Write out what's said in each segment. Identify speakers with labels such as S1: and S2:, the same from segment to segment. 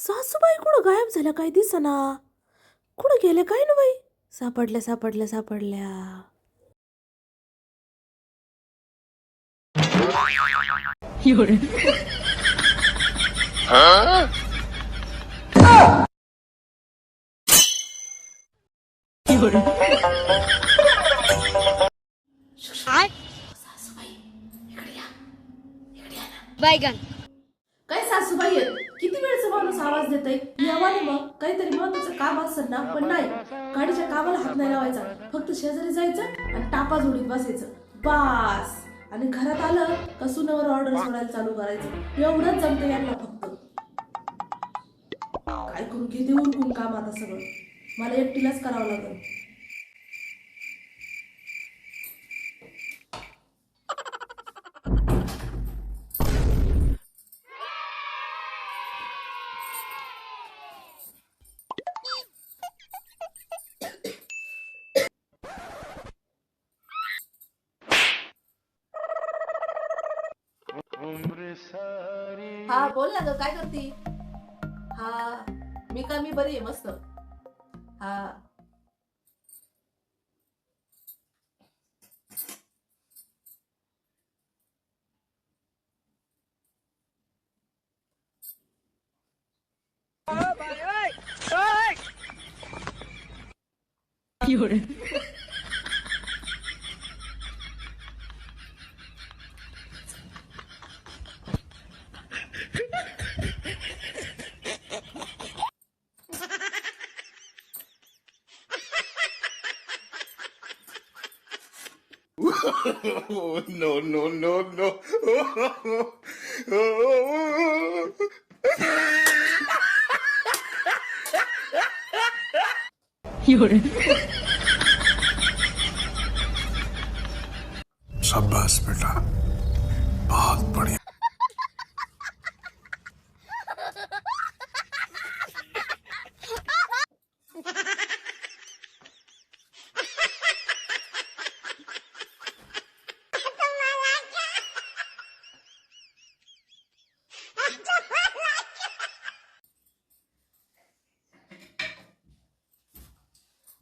S1: सासूबाई कुठं गायब झाल्या? काय दिसना. कुठं गेले? काय ना बाई? सापडल्या सापडल्या सापडल्या. सासूबाई इकडे या. इकडे या ना.
S2: बैगन
S1: काय सासूबाई आहेत? किती वेळचा माणूस देतय यावाने मग काहीतरी महत्वाचं काम असेल ना पण नाही. गाडीच्या कामाला हात नाही लावायचा. फक्त शेजारी जायचं आणि टापा जोडीत बसायचं. बास! आणि घरात आलं का सुनावर ऑर्डर सोडायला चालू करायचं. एवढंच जमतं यांना फक्त. काय करू घेते उरकून काम आता सगळं? मला एकटीलाच करावं लागेल. हा बोल ना ग काय करती? हा मी का मी बरी आहे मस्त. हा.
S3: Oh, no, no, no, no.
S4: शाबाश बेटा बहुत बढ़िया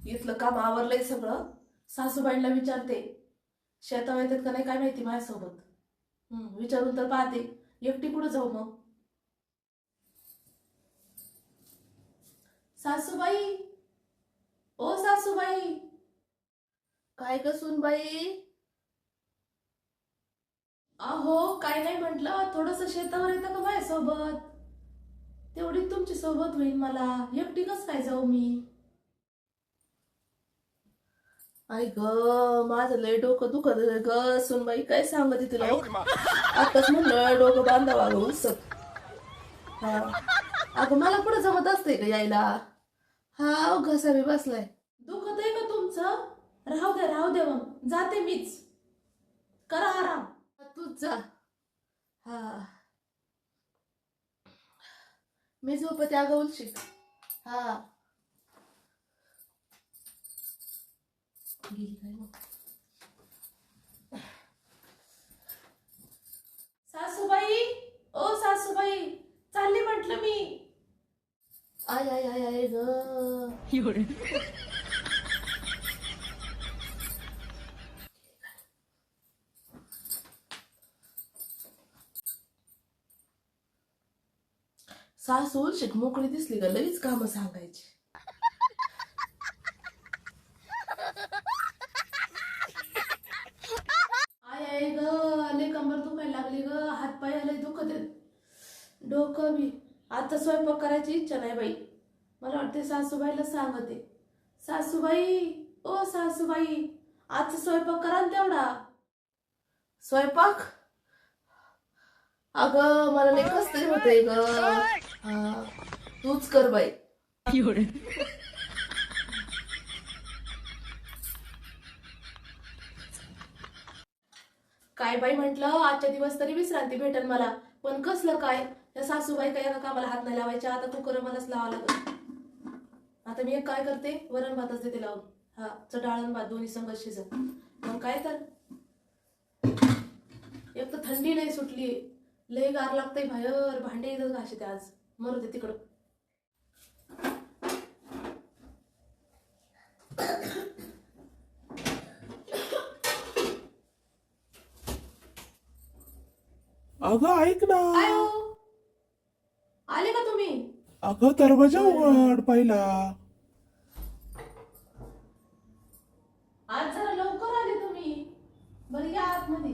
S1: इथलं काम आवरलंय सगळं. सासूबाईंना विचारते शेतावर येतात का नाही काय माहिती माझ्यासोबत? विचारून तर पाहते. एकटी कुठं जाऊ मग? सासूबाई? ओ सासूबाई? काय कसून बाई अहो काय नाही म्हटलं. थोडस शेतावर येतं का माझ्यासोबत? तेवढी तुमची सोबत होईल मला. एकटी कस काय जाऊ मी? आई ग माझं लय डोकं दुखत ग. सुनबाई काय सांगत तुला? आताच म्हणलं डोकं बांधावा उसक हा. अगं मला पुढे जमत असते का यायला? हा घसा मी बसलाय. दुखत आहे का तुमचं? राहू दे राहू दे मग. जाते मीच. करा आराम. तूच जा. हा. मी झोपते अगं उलशिक हा. सासूबाई ओ सासूबाई चालली म्हटलं मी. आय आय आय आय ग. सासू शिक मोकळी दिसली का? लगेच काम सांगायची आय आय ग आले कंबर दुखायला लागली ग हात पाय आहेत डोकं बी. आता स्वयंपाक करायची इच्छा नाही बाई. मला वाटते सासूबाईला सांगते. सासूबाई ओ सासूबाई आजचा स्वयंपाक करा तेवढा. स्वयंपाक? अगं मला लई कस तरी ग. तूच कर बाई. काय बाई म्हंटल? आजच्या दिवस तरी विश्रांती भेटेल मला. पण कसलं काय? या सासूबाई काय एका कामाला हात नाही लावायच्या आता कुकर मलाच लावा लागत आता मी एक काय करते? वरण भातच देते लावून. हा चटाळण भात दोन्ही संघ शिजत मग काय तर? एक तर थंडी लय सुटली. लय गार लागतंय बाहेर भांडे इथं घासते आज. मरू दे तिकडं.
S2: अगं ऐक ना.
S1: काय हो? आले का तुम्ही?
S2: अगं दरवाजा उघड पहिला
S1: आज जरा लवकर आले तुम्ही बरं या आतमध्ये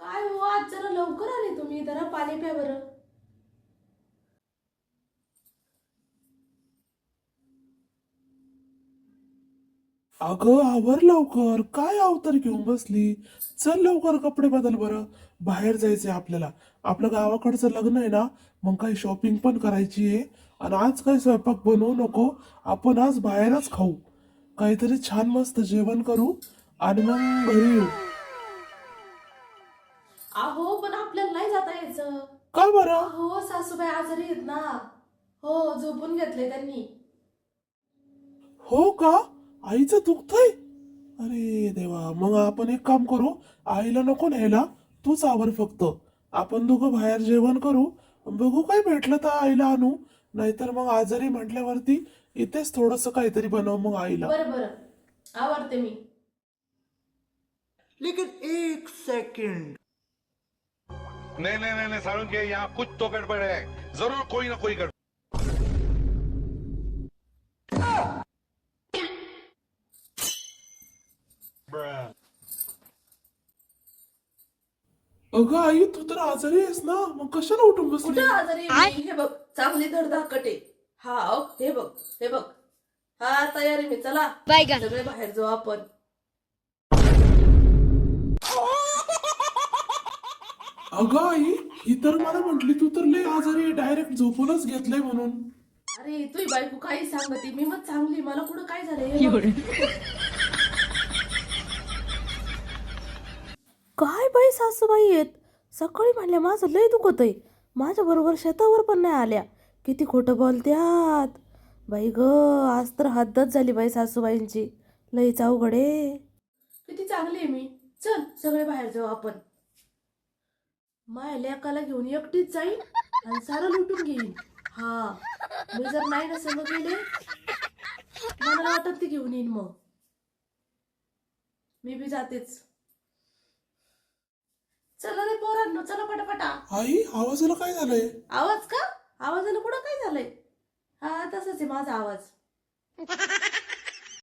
S1: काय हो आज जरा लवकर आले तुम्ही जरा पाणी प्या बरं
S2: अगं आवर लवकर. काय अवतार घेऊन बसली? चल लवकर कपडे बदल बरं. बाहेर जायचंय आपल्याला. आपलं गावाकडचं लग्न आहे ना? मग काही शॉपिंग पण करायची आहे. आणि आज काही स्वयंपाक बनवू नको. आपण आज बाहेरच खाऊ. काहीतरी छान मस्त जेवण करू आणि मग घरी येऊ.
S1: अहो पण आपल्याला नाही जाता यायचं.
S2: का बरं?
S1: हो सासूबाई आजारी आहेत ना. हो झोपून घेतले त्यांनी.
S2: हो का? आईचं दुखतंय? अरे देवा मग आपण एक काम करू आईला नको न्यायला. तूच आवर फक्त. आपण दोघं बाहेर जेवण करू. बघू काय भेटलं तर आईला आणू. नाहीतर मग आजारी म्हटल्यावरती इथेच थोडस काहीतरी बनव मग आईला.
S1: बरं बरं. आवडते मी.
S5: लेकिन एक सेकंड.
S6: नहीं नहीं नहीं नहीं सारुण के यहाँ कुछ तो गड़बड़ है। जरूर कोई ना कोई गड़बड़।
S2: अगं आई तू तर आजारी आहेस ना? मग कशाला उठून बसली?
S1: कुठं आजारी आहे मी? हे बघ चांगली धडधाकट आहे. हा अहो, हे बघ हे बघ. हा तयारी मी चला. सगळे बाहेर जाऊ आपण.
S2: अगं आई ही तर मला म्हंटली तू तर लय आजारी डायरेक्ट झोपूनच घेतलंय म्हणून.
S1: अरे तुही बायको काही सांगते मी मग चांगली मला कुठं काय झालंय? काय बाई सासूबाई आहेत? सकाळी म्हणल्या माझं लय दुखत आहे माझ्या बरोबर शेतावर पण नाही आल्या. किती खोटं बोलत्यात. बाई ग आज तर हद्दच झाली बाई सासूबाईंची. लईच अवघड आहे. किती चांगली आहे मी. चल सगळे बाहेर जाऊ आपण. माया लेकाला घेऊन एकटीच जाईन आणि सारं लुटून घेईन. हा. मी जर नाही ना संग गेले मला वाटत ती घेऊन येईन मग. मी बी जातेच. चला रे पोरांनो चला पटापटा.
S2: आई आवाजाला काय झालंय?
S1: आवाज का? आवाजाला कुठं काय झालंय? हा तसाच आहे माझा आवाज.